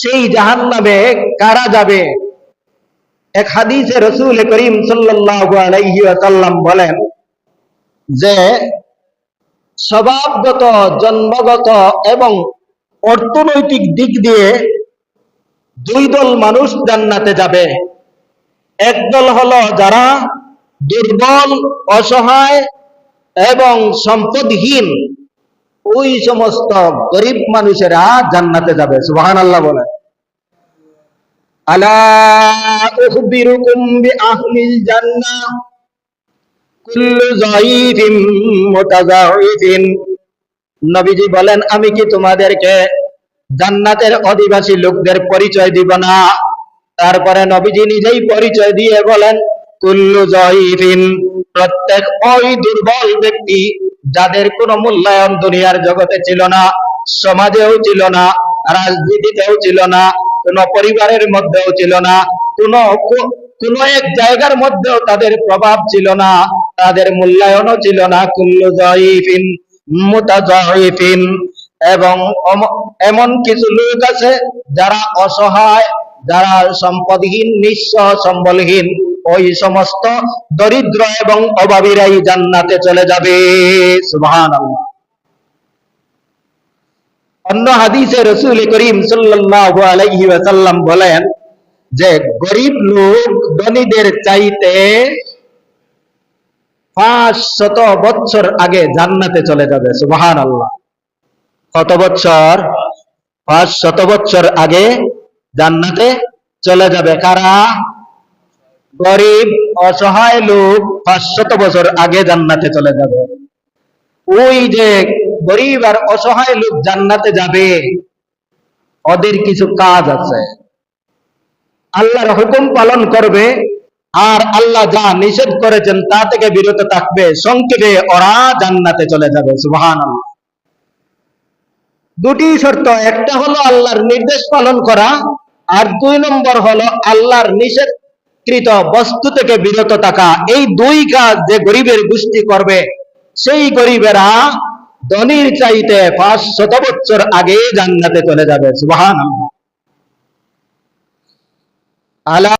সেই জাহান নামে কারা যাবে? এক হাদিসে রসুল করিম আলাইহি বলেন যে, স্বভাবগত, জন্মগত এবং অর্থনৈতিক দিক দিয়ে দুই দল মানুষ জান্নাতে যাবে। একদল হলো যারা দুর্বল, অসহায় এবং সম্পদহীন। ওই সমস্ত গরিব মানুষেরা জান্নাতে যাবে সুবহান আল্লাহ বলে যায়িফিন নবীজি বলেন, আমি কি তোমাদেরকে জান্নাতের অধিবাসী লোকদের পরিচয় দিব না? তারপরে নবীজি নিজেই পরিচয় দিয়ে বলেন, কুল্লু জয়ীফিন প্রত্যেক ওই দুর্বল ব্যক্তি যাদের কোনো মূল্যায়ন দুনিয়ার জগতে ছিল না, সমাজেও ছিল না, রাজনীতিতেও ছিল না, কোন পরিবারের মধ্যেও ছিল না, কোন কোন এক জায়গার মধ্যেও তাদের প্রভাব ছিল না, তাদের মূল্যায়নও ছিল না, কুল্লু জয়ীফিন মুতাজয়িফিন এবং এমন কিছু লোক আছে যারা অসহায়, যারা সম্পদহীন নিঃস্ব সম্বলহীন ওই সমস্ত দরিদ্র এবং অভাবীরাই জান্নাতে চলে যাবে। সুবহানাল্লাহ। অন্য হাদিসে রসুল করিম সাল্লাল্লাহু আলাইহি ওয়াসাল্লাম বলেন যে, গরিব লোক ধনীদের চাইতে পাঁচ শত বছর আগে জান্নাতে চলে যাবে। সুবহান আল্লাহ কত বছর পাঁচ শত বছর আগে জান্নাতে চলে যাবে। কারা? গরিব, অসহায় লোক পাঁচ শত বছর আগে জান্নাতে চলে যাবে। ওই যে গরিব আর অসহায় লোক জান্নাতে যাবে, ওদের কিছু কাজ আছে। আল্লাহর হুকুম পালন করবে আর আল্লাহ যা নিষেধ করেছেন তা থেকে বিরত থাকবে, সংক্ষেপে ওরা জান্নাতে চলে যাবে সুবহান দুটি শর্ত, একটা হলো আল্লাহর নির্দেশ পালন করা আর দুই নম্বর হলো আল্লাহর নিষেধকৃত বস্তু থেকে বিরত থাকা। এই দুই কাজ যে গরিবের গোষ্ঠী করবে, সেই গরিবেরা ধনির চাইতে পাঁচ শত বছর আগে জান্নাতে চলে যাবে। সুবাহ আল্লাহ